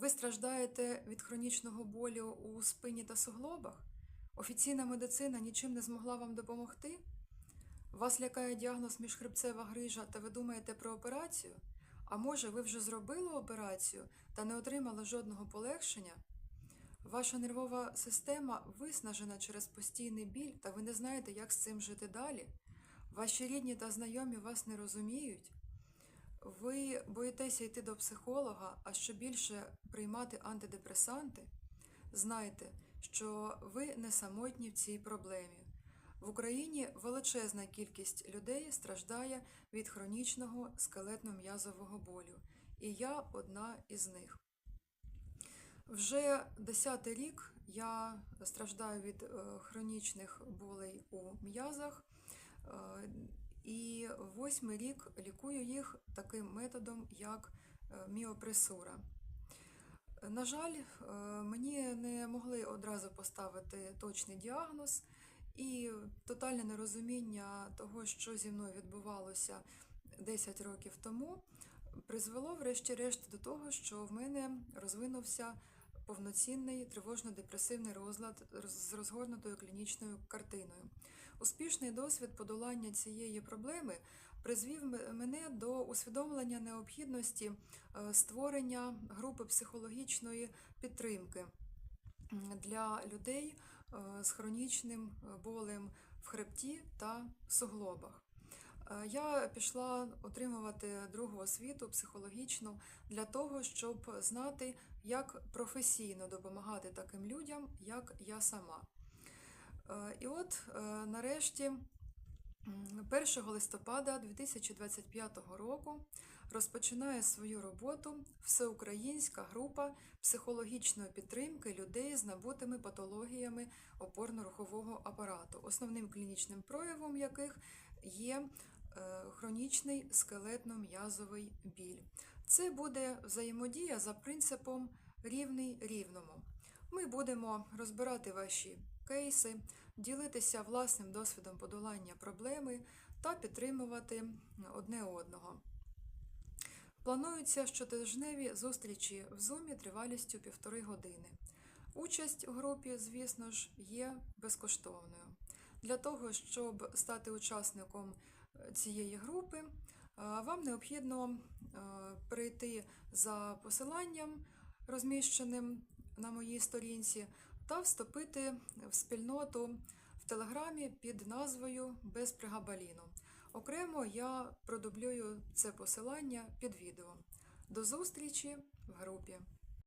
Ви страждаєте від хронічного болю у спині та суглобах? Офіційна медицина нічим не змогла вам допомогти? Вас лякає діагноз міжхребцева грижа та ви думаєте про операцію? А може, ви вже зробили операцію та не отримали жодного полегшення? Ваша нервова система виснажена через постійний біль, та ви не знаєте, як з цим жити далі. Ваші рідні та знайомі вас не розуміють. Ви боїтеся йти до психолога, а що більше приймати антидепресанти? Знайте, що ви не самотні в цій проблемі. В Україні величезна кількість людей страждає від хронічного скелетно-м'язового болю, і я одна із них. Вже десятий рік я страждаю від е, хронічних болей у м'язах, е, і восьмий рік лікую їх таким методом, як е, міопресура. На жаль, е, мені не могли одразу поставити точний діагноз, і тотальне нерозуміння того, що зі мною відбувалося 10 років тому, призвело врешті-решт до того, що в мене розвинувся повноцінний тривожно-депресивний розлад з розгорнутою клінічною картиною. Успішний досвід подолання цієї проблеми призвів мене до усвідомлення необхідності е, створення групи психологічної підтримки для людей е, з хронічним болем в хребті та суглобах. Е, Я пішла отримувати другу освіту психологічну для того, щоб знати, як професійно допомагати таким людям, як я сама. Е, І от е, нарешті 1 листопада 2025 року розпочинає свою роботу всеукраїнська група психологічної підтримки людей з набутими патологіями опорно-рухового апарату, основним клінічним проявом яких є хронічний скелетно-м'язовий біль. Це буде взаємодія за принципом рівний рівному. Ми будемо розбирати ваші кейси, ділитися власним досвідом подолання проблеми та підтримувати одне одного. Плануються щотижневі зустрічі в Зумі тривалістю півтори години. Участь у групі, звісно ж, є безкоштовною. Для того, щоб стати учасником е, цієї групи, вам необхідно перейти за посиланням, розміщеним на моїй сторінці, та вступити в спільноту в Телеграмі під назвою Без пригабаліну. Окремо я продублюю це посилання під відео. До зустрічі в групі!